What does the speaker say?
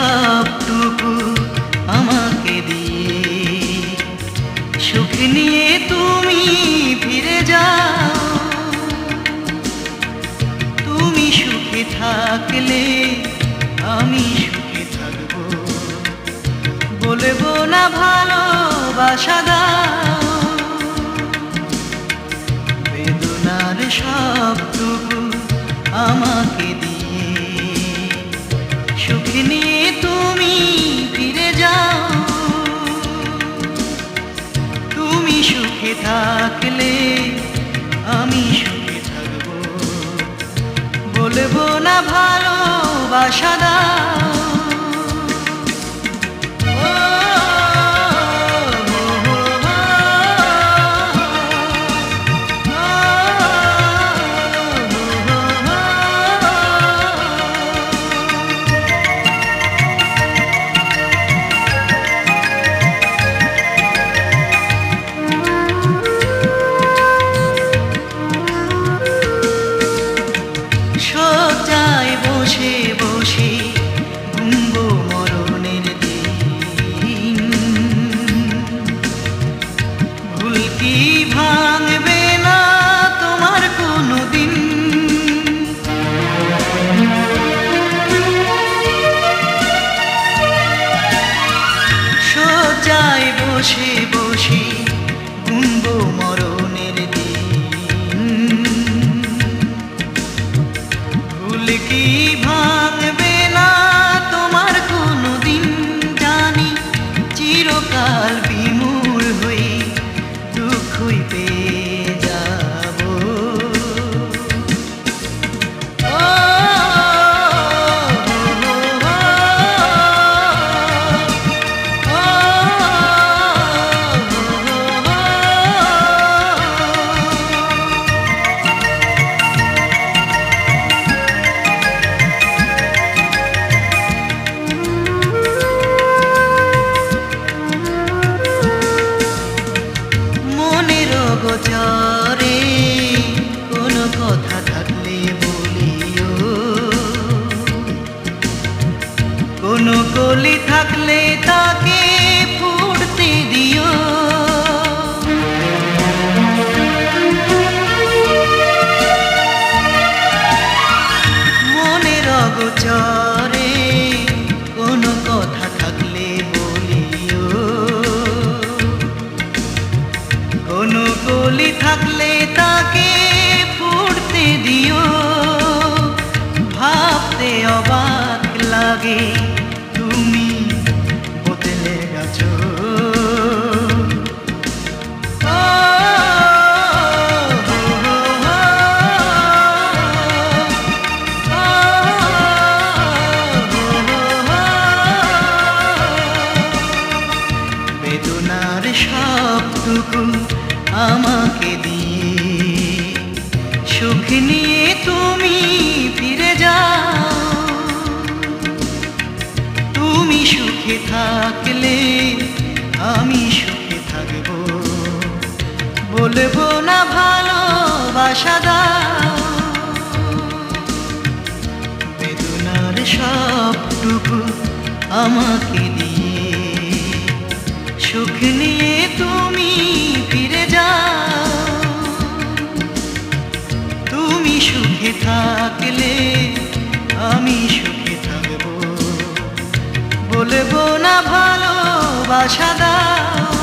সবটুকু আমাকে দিয়ে। সুখ নিয়ে তুমি ফিরে যাও। তুমি সুখে থাকলে আমি সুখে থাকব। বলব না ভালো তুমি তুমি সুখে থাকলে আমি সুখে থাকব। বলব না ভালোবাসা দাও। মরণের গোচরে কোনো কথা থাকলে বলিও। কোনো কলি থাকলে তাকে কলি থাকলে তাকে ফুটতে দিও ভাবতে অবাক লাগে তুমি বদলে গেছো বেদনার সবটুকু আমাকে দিয়ে। সুখ নিয়ে তুমি ফিরে যাও। তুমি সুখে থাকলে আমি সুখে থাকব। বলব না ভালোবাসা বেদনার সবটুকু আমাকে দিয়ে। সুখ নিয়ে সুখে থাকলে আমি সুখে থাকব। বলব না ভালোবাসা দাও।